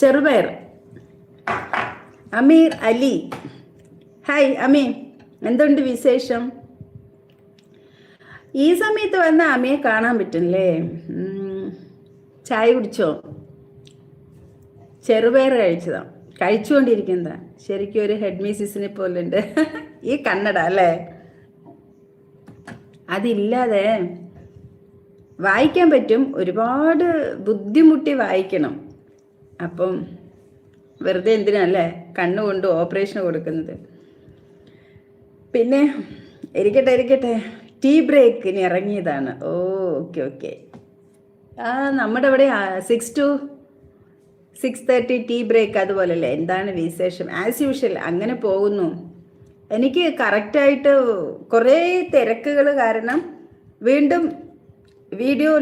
ചെറുപയർ. അമീർ അലി. ഹായ് അമീ എന്തുണ്ട് വിശേഷം? ഈ സമയത്ത് വന്ന അമ്മയെ കാണാൻ പറ്റുന്നില്ലേ. ചായ കുടിച്ചോ? ചെറുപയർ കഴിച്ചതാ. കഴിച്ചുകൊണ്ടിരിക്കുന്നതാ. ശരിക്കും ഒരു ഹെഡ് മിസിസിനെ പോലെ ഉണ്ട് ഈ കന്നഡ അല്ലേ? അതില്ലാതെ വായിക്കാൻ പറ്റും. ഒരുപാട് ബുദ്ധിമുട്ടി വായിക്കണം. അപ്പം വെറുതെ എന്തിനല്ലേ കണ്ണുകൊണ്ട് ഓപ്പറേഷൻ കൊടുക്കുന്നത്? പിന്നെ ഇരിക്കട്ടെ ഇരിക്കട്ടെ. ടീ ബ്രേക്കിന് ഇറങ്ങിയതാണ്. ഓ ഓക്കെ ഓക്കെ ആ നമ്മുടെ ഇവിടെ six to six thirty tea break അതുപോലല്ലേ? എന്താണ് വിശേഷം? ആസ് യൂഷ്വൽ അങ്ങനെ പോകുന്നു. എനിക്ക് കറക്റ്റായിട്ട് കുറേ തിരക്കുകൾ കാരണം വീണ്ടും വീഡിയോ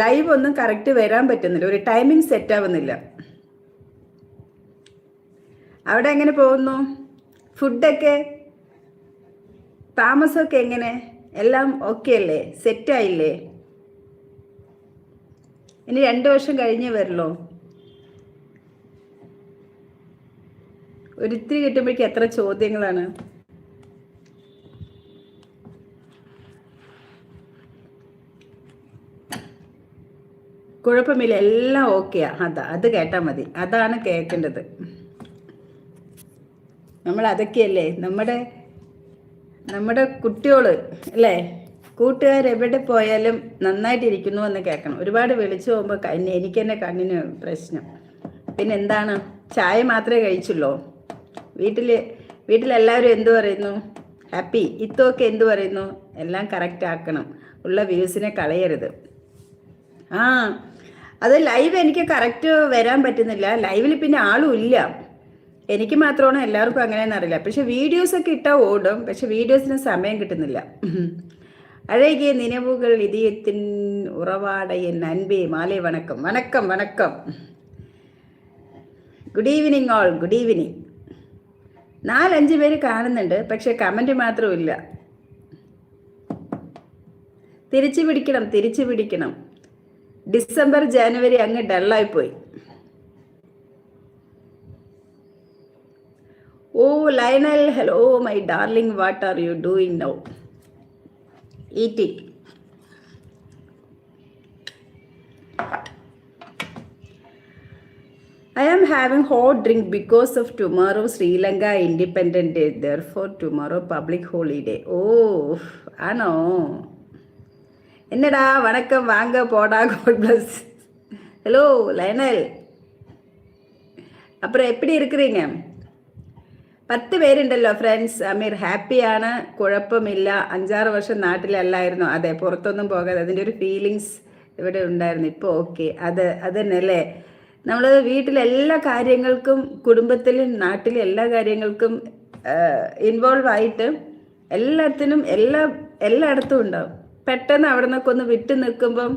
ലൈവ് ഒന്നും കറക്റ്റ് വരാൻ പറ്റുന്നില്ല. ഒരു ടൈമിംഗ് സെറ്റ് ആവുന്നില്ല. അവിടെ എങ്ങനെ പോകുന്നു? ഫുഡൊക്കെ താമസമൊക്കെ എങ്ങനെ? എല്ലാം ഓക്കെ അല്ലേ? സെറ്റായില്ലേ ഇനി രണ്ട് വർഷം കഴിഞ്ഞേ വരുള്ളൂ. ഒരിത്തിരി കിട്ടുമ്പോഴേക്ക് എത്ര ചോദ്യങ്ങളാണ്? കുഴപ്പമില്ല എല്ലാം ഓക്കെയാ. അതാ അത് കേട്ടാൽ മതി. അതാണ് കേൾക്കേണ്ടത് നമ്മൾ അതൊക്കെയല്ലേ? നമ്മുടെ നമ്മുടെ കുട്ടിയോൾ അല്ലേ? കൂട്ടുകാർ എവിടെ പോയാലും നന്നായിട്ടിരിക്കുന്നു എന്ന് കേൾക്കണം. ഒരുപാട് വിളിച്ചു പോകുമ്പോൾ കണ്ണ് എനിക്ക് തന്നെ കണ്ണിന് പ്രശ്നം. പിന്നെ എന്താണ്? ചായ മാത്രമേ കഴിച്ചുള്ളൂ? വീട്ടിൽ വീട്ടിലെല്ലാവരും എന്തു പറയുന്നു? ഹാപ്പി. ഇത്തൊക്കെ എന്തു പറയുന്നു? എല്ലാം കറക്റ്റ് ആക്കണം. ഉള്ള വ്യൂസിനെ കളയരുത്. ആ അത് ലൈവ് എനിക്ക് കറക്റ്റ് വരാൻ പറ്റുന്നില്ല. ലൈവിൽ പിന്നെ ആളും ഇല്ല. എനിക്ക് മാത്രമാണ് എല്ലാവർക്കും അങ്ങനെയെന്ന് അറിയില്ല. പക്ഷെ വീഡിയോസൊക്കെ ഇട്ടാൽ ഓടും. പക്ഷെ വീഡിയോസിന് സമയം കിട്ടുന്നില്ല. അഴകിയ നിലവുകൾ ഇതയത്തിൻ ഉറവാടയൻ അൻപേ മാലേ വണക്കം. വണക്കം വണക്കം. Good evening all good evening നാലഞ്ച് പേര് കാണുന്നുണ്ട്. പക്ഷെ കമന്റ് മാത്രമില്ല തിരിച്ചു പിടിക്കണം തിരിച്ചു പിടിക്കണം. ഡിസംബർ ജനുവരി അങ്ങ് ഡള്ളായിപ്പോയി ഓ Lionel hello my darling what are you doing now eating I am having hot drink because of tomorrow Sri Lanka Independent Day. Therefore, tomorrow public holiday. Oh, ആണോ என்னடா வணக்கம் வாங்க போடா கோட் பிளஸ் ஹலோ லயனல் അപ്പുറം എപ്പിടി ഇരിക്കുറീങ്ക പത്ത് പേരുണ്ടല്ലോ friends അമീർ ഹാപ്പിയാണ് കുഴപ്പമില്ല. അഞ്ചാറ് വർഷം നാട്ടിലല്ലായിരുന്നു അതെ പുറത്തൊന്നും പോകാതെ. അതിന്റെ ഒരു ഫീലിങ്സ് ഇവിടെ ഉണ്ടായിരുന്നു. ഇപ്പോൾ ഓക്കെ അത് അത് തന്നെ അല്ലേ? നമ്മൾ വീട്ടിലെല്ലാ കാര്യങ്ങൾക്കും കുടുംബത്തിലും നാട്ടിലെ എല്ലാ കാര്യങ്ങൾക്കും ഇൻവോൾവ് ആയിട്ട് എല്ലാത്തിനും എല്ലാ എല്ലായിടത്തും ഉണ്ടാവും. പെട്ടെന്ന് അവിടെ നിന്നൊക്കെ ഒന്ന് വിട്ടു നിൽക്കുമ്പം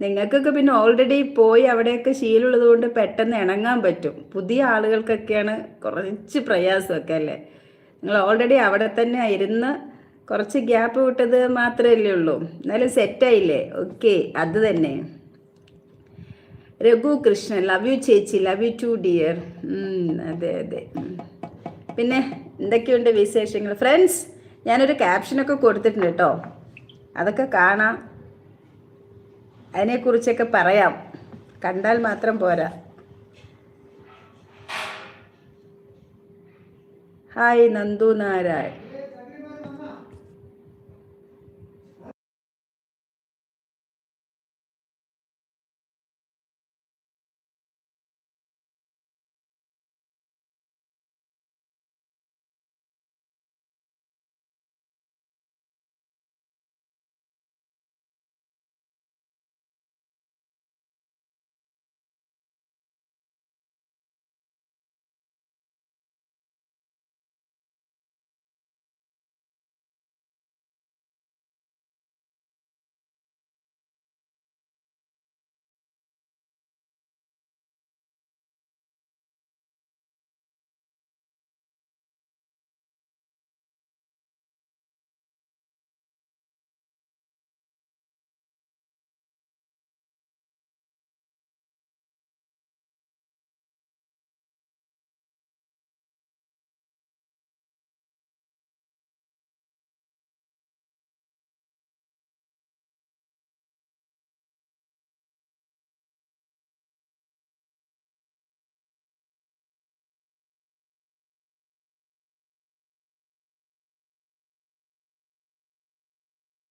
നിങ്ങൾക്കൊക്കെ പിന്നെ ഓൾറെഡി പോയി അവിടെയൊക്കെ ശീലമുള്ളത് കൊണ്ട് പെട്ടെന്ന് ഇണങ്ങാൻ പറ്റും. പുതിയ ആളുകൾക്കൊക്കെയാണ് കുറച്ച് പ്രയാസമൊക്കെ അല്ലേ? നിങ്ങൾ ഓൾറെഡി അവിടെ തന്നെ ഇരുന്ന് കുറച്ച് ഗ്യാപ്പ് വിട്ടത് മാത്രമല്ലേ ഉള്ളൂ. എന്നാലും സെറ്റായില്ലേ ഓക്കെ അത് തന്നെ. രഘു കൃഷ്ണൻ ലവ് യു ചേച്ചി ലവ് യു ടു ഡിയർ അതെ അതെ. പിന്നെ എന്തൊക്കെയുണ്ട് വിശേഷങ്ങൾ? ഫ്രണ്ട്സ് ഞാനൊരു ക്യാപ്ഷനൊക്കെ കൊടുത്തിട്ടുണ്ട് കേട്ടോ. അതൊക്കെ കാണാം. അതിനെക്കുറിച്ചൊക്കെ പറയാം. കണ്ടാൽ മാത്രം പോരാ. ഹായ് നന്ദു നാരായൺ.